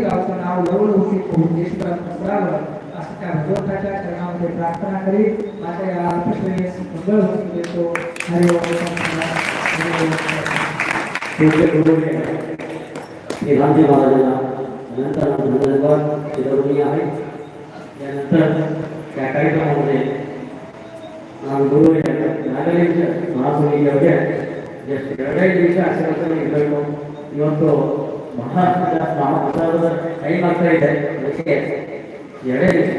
गावचं नाव लवलौकिक होऊन देशभरात पसरावं असं त्या भगवंताच्या चरणामध्ये प्रार्थना करीत माझ्या या अल्पश्रेयस मंगळ होऊन देतो हरि ओम हरि ओम पूज्य गुरुजी हे गांधी महाराजांना नंतर धन्यवाद चिरवणी आहे त्यानंतर त्या कार्यक्रमामध्ये ನಾನು ಗುರು ನಾಗರಿಕ ಮಹಾಸ್ವಾಮಿಗೆ ಅವರಿಗೆ ಎಷ್ಟು ಎರಡೈದು ನಿಮಿಷ ಆಶೀರ್ವಾದ ಇರಬೇಕು ಇವತ್ತು ಬಹಳಷ್ಟು ಜಾಸ್ತಿ ಪ್ರಸಾದದ ಟೈಮ್ ಆಗ್ತಾ ಇದೆ ಅದಕ್ಕೆ ಎರಡೇ ನಿಮಿಷ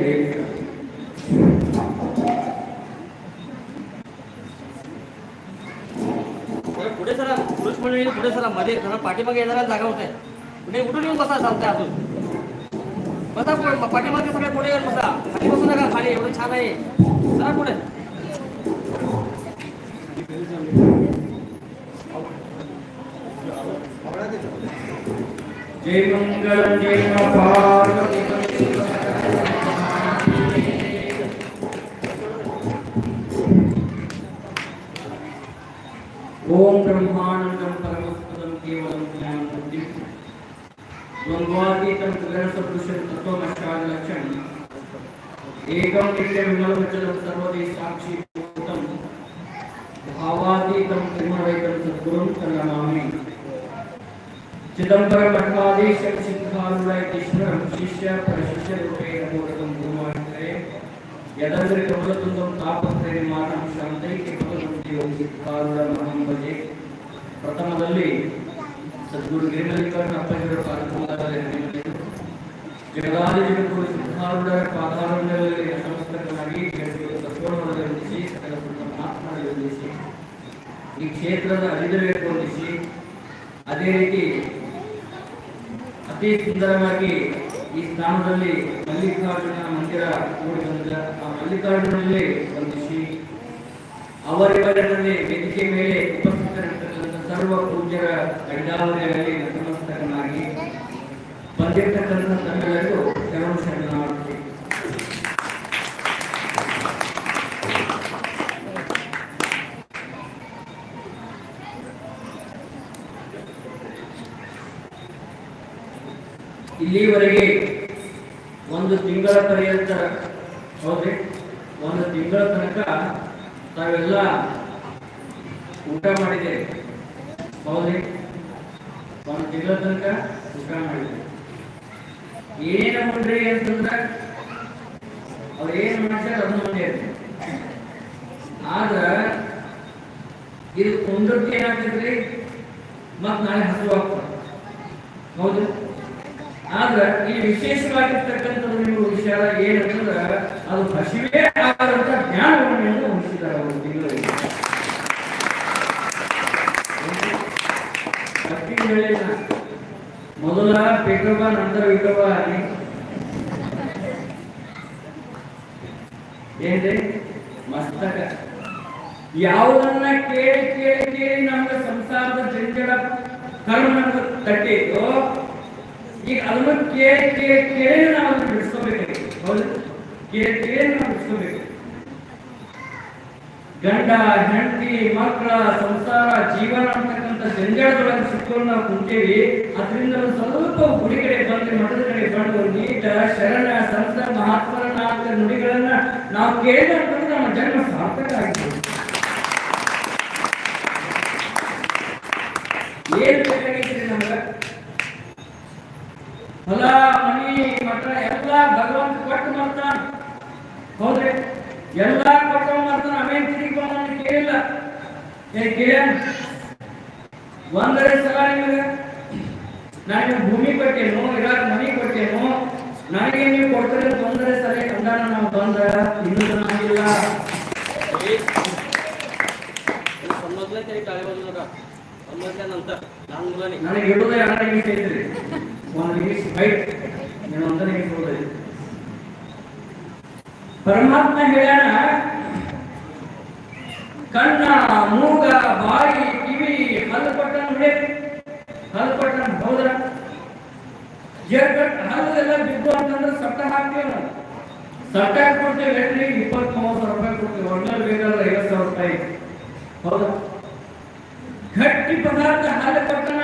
जरा पुढे सरा पुरुष मंडळी पुढे सरा मध्ये जरा पाठीमागे येणारा जागा होते पुढे उठून येऊन बसा सांगते अजून बसा पुढे पाठीमागे सगळे पुढे येऊन बसा खाली बसू नका खाली एवढं छान आहे जरा पुढे जय मंगल जय पार्वती ओम ब्रह्मानंदम परमपदम केवलम ज्ञान बुद्धि द्वंद्वातीतम ग्रह सदृशम तत्वमष्टान लक्षण एकम नित्य विमल वचनम सर्वदेश साक्षी भूतम भावातीतम त्रिगुणवैकम सद्गुरुम तन्नमामि चिदंबरम मठमादेशं सिद्धारुणैतीश्वरं शिष्य परशिष्य रूपेण मोदकं गुरुमात्रे यदंद्र कमलतुंगं तापत्रयमानं ಶಾಂತೈಕೆ ಭಗವಂತಿ ಯೋಗಿ ಕಾರುಣಮಹಂ ಭಜೆ ಪ್ರಥಮದಲ್ಲಿ ಸದ್ಗುರು ಗಿರಿಮಲ್ಲಿಕರಣ ಅಪ್ಪಜಿಯವರ ಕಾರ್ಯಕ್ರಮದಲ್ಲಿ ಜಗದಾದಿ ಜಗತ್ತು ಸಿದ್ಧಾರೂಢರ ಪಾದಾರಗಳಲ್ಲಿ ನಮಸ್ಕರನಾಗಿ ತತ್ವವನ್ನು ವಂದಿಸಿ ಸಕಲ ಮಾತನಾಡಿ ವಂದಿಸಿ ಈ ಕ್ಷೇತ್ರದ ಅರಿದಬೇಕು ವಂದಿಸಿ ಅದೇ ರೀತಿ ಅತಿ ಸುಂದರವಾಗಿ ಈ ಸ್ಥಾನದಲ್ಲಿ ಮಲ್ಲಿಕಾರ್ಜುನ ಮಂದಿರ ನೋಡಿ ಬಂದಿದೆ. ಆ ಮಲ್ಲಿಕಾರ್ಜುನಲ್ಲಿ ವಂದಿಸಿ ಅವರಿವರಲ್ಲಿ ವೇದಿಕೆ ಮೇಲೆ ಉಪಸ್ಥಿತರಿರ್ತಕ್ಕಂಥ ಸರ್ವ ಪೂಜ್ಯರ ಕೈದಾವರಿಯಲ್ಲಿ ನತಮಸ್ತಕನಾಗಿ ಬಂದಿರತಕ್ಕಂಥ ತಮ್ಮೆಲ್ಲರಿಗೂ ಶರಣ ಶರಣಾರ್ಥಿ ಇಲ್ಲಿವರೆಗೆ ಒಂದು ತಿಂಗಳ ಪರ್ಯಂತ, ಹೌದ್ರಿ? ಒಂದು ತಿಂಗಳ ತನಕ ತಾವೆಲ್ಲ ಊಟ ಮಾಡಿದೆ ಹೌದ್ರಿ? ಒಂದು ತಿಂಗಳ ತನಕ ಊಟ ಮಾಡಿದೆ ಏನ ಮಾಡ್ರಿ ಅಂತಂದ್ರೆ ಅವ್ರು ಏನು ಮಾಡ್ತಾರೆ ಅದನ್ನು ಮಾಡ್ಯಾರ ಆದ್ರ ಇದು ಕುಂದಕ್ಕೆ ಏನಾಗ್ತೈತ್ರಿ? ಮತ್ತೆ ನಾಳೆ ಹಸಿರು ಆಗ್ತದೆ ಹೌದು ಆದ್ರೆ ಈ ವಿಶೇಷವಾಗಿರ್ತಕ್ಕಂಥದ್ದು ನಿಮ್ಮ ವಿಷಯ ಏನಂತಂದ್ರೆ, ಅದು ಹಸಿವೇ ಆಗದಂತ ಜ್ಞಾನವನ್ನು ಉಳಿಸಿದ್ದಾರೆ ಅವರು ತಿಂಗಳಿಗೆ? ಮೊದಲ ಪೇಟೋಬ ನಂತರ ವಿಕವ ಆಗಿ ಏನ್ರಿ? ಮಸ್ತಕ. ಯಾವುದನ್ನ ಕೇಳಿ ಕೇಳಿ ಕೇಳಿ ನಮ್ಗೆ ಸಂಸಾರದ ಜಂಜಡ ಕರ್ಮ ತಟ್ಟಿತ್ತು ಈಗ ಅದನ್ನು ಕೇ ಕೇ ಕೇಳಿ ನಾವು ಬಿಡಿಸ್ಕೋಬೇಕು. ಹೌದು. ಕೇ ಕೇಳಿ ನಾವು ಬಿಡಿಸ್ಕೋಬೇಕು. ಗಂಡ, ಹೆಂಡತಿ ಮಕ್ಕಳ ಸಂಸಾರ, ಜೀವನ ಅಂತಕ್ಕಂಥ ಜಂಜಾಟದೊಳಗೆ ಸಿಕ್ಕೊಂಡು ನಾವು ಕುಂತೇವಿ. ಅದರಿಂದ ಸ್ವಲ್ಪ ಗುಡಿ ಕಡೆ ಬಂದ್ರೆ ಮಠದ ಕಡೆ ಬಂದು ನೀಟ, ಶರಣ, ಸಂತ ಮಹಾತ್ಮರ ನಾಲ್ಕ ನುಡಿಗಳನ್ನ ನಾವು ಕೇಳಿದ ಅಂತಂದ್ರೆ ನಮ್ಮ ಜನ್ಮ ಸಾರ್ಥಕ ಆಗಿದೆ ಏನ್ ಎಲ್ಲಾ ಎಲ್ಲ ಭಗವಂತ ಕೊಟ್ಟು ಮಾಡ್ತಾನ ಹೌದ್ರಿ ಎಲ್ಲ ಕೊಟ್ಟು ಮಾಡ್ತಾನ ಆಮೇಲೆ ತಿರುಗಿ ಬಂದ ಕೇಳಿಲ್ಲ. ಏ ಕೇಳ ಒಂದರೆ ಸಲ ನಿಮಗೆ ನನಗೆ ಭೂಮಿ ಕೊಟ್ಟೇನು ಇರಾಕ್ ಮನಿ ಕೊಟ್ಟೇನು ನನಗೆ ನೀವು ಕೊಡ್ತಾರೆ ತೊಂದರೆ ಸರಿ ಅಂದಾನ ನಾವು ಬಂದ ಇನ್ನೂ ನಮಗಿಲ್ಲ ನನಗೆ ಇಡೋದೇ ಹಣ ನಿಮಿಷ ಒಂದು ನಿಮಿಷ ಬೈಟ್ నేను ಒಂದು ನಿಮಿಷ ಹೋದ್ರಿ ಪರಮಾತ್ಮ ಹೇಳ್ಯಾನ ಕಣ್ಣ ಮೂಗ ಬಾಯಿ ಕಿವಿ ಹಲ್ಲು ಪಟ್ಟಣ ನೋಡಿ ಹಲ್ಲು ಪಟ್ಟಣ ಹೌದ್ರ ಜರ್ಕಟ್ ಹಲ್ಲೆಲ್ಲ ಬಿದ್ದು ಅಂತಂದ್ರೆ ಸಟ್ಟ ಹಾಕ್ತೀವಿ ನಾವು ಸಟ್ಟ ಕೊಡ್ತೇವೆ ಎಲ್ರಿ ಇಪ್ಪತ್ತ್ ಮೂವತ್ತು ಸಾವಿರ ರೂಪಾಯಿ ಕೊಡ್ತೀವಿ ಒಳ್ಳೆ ಬೇಕಾದ್ರೆ ಐವತ್ತು ಸಾವಿರ ರೂಪಾಯಿ ಹೌದಾ ಗಟ್ಟಿ ಪದಾರ್ಥ ಹಾಲು ಕೊಟ್ಟಣ